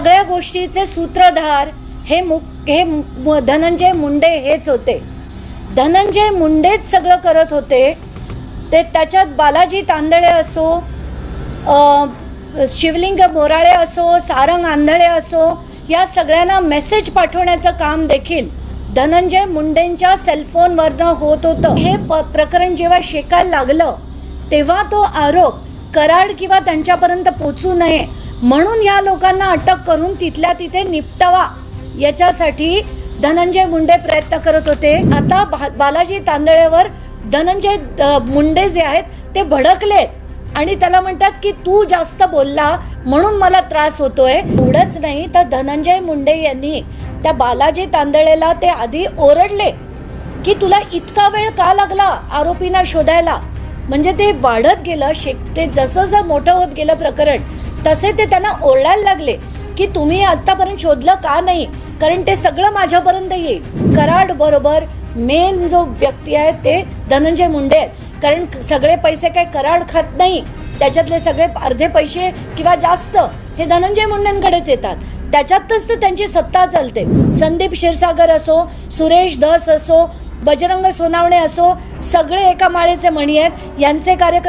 सगळ्या गोष्टीचे सूत्रधार हे मु हे धनंजय मुंडे हेच होते. धनंजय मुंडेच सगळं करत होते. ते त्याच्यात बालाजी तांदळे असो शिवलिंग मोराळे असो सारंग आंधळे असो या सगळ्यांना मेसेज पाठवण्याचं काम देखील धनंजय मुंडेंच्या सेलफोनवरनं होत होतं. हे प प्रकरण जेव्हा शेकायला लागलं तेव्हा तो आरोप कराड किंवा त्यांच्यापर्यंत पोचू नये म्हणून या लोकांना अटक करून तिथल्या तिथे निपटावा. याच्यासाठी धनंजय मुंडे प्रयत्न करत होते. आता भा- बालाजी तांदळेवर धनंजय मुंडे जे आहेत ते भडकले आणि त्याला म्हणतात की तू जास्त बोलला म्हणून मला त्रास होतोय. एवढंच नाही तर धनंजय मुंडे यांनी त्या बालाजी तांदळेला ते आधी ओरडले की तुला इतका वेळ का लागला आरोपींना शोधायला? म्हणजे ते वाढत गेलं शेक ते जसं जसं मोठं होत गेलं प्रकरण तसे ते त्यांना ओरडायला लागले की तुम्ही आतापर्यंत शोधलं का नाही? कारण ते सगळं माझ्यापर्यंत येईल. कराड बरोबर मेन जो व्यक्ती आहे ते धनंजय मुंडे आहेत. कारण सगळे पैसे काही कराड खात नाही. त्याच्यातले सगळे अर्धे पैसे किंवा जास्त हे धनंजय मुंडेंकडेच येतात. त्याच्यातच तर त्यांची सत्ता चालते. संदीप क्षीरसागर असो सुरेश धस असो बजरंग सोनावणे असो सगळे एका माळेचे म्हणी आहेत. यांचे कार्यकर्ते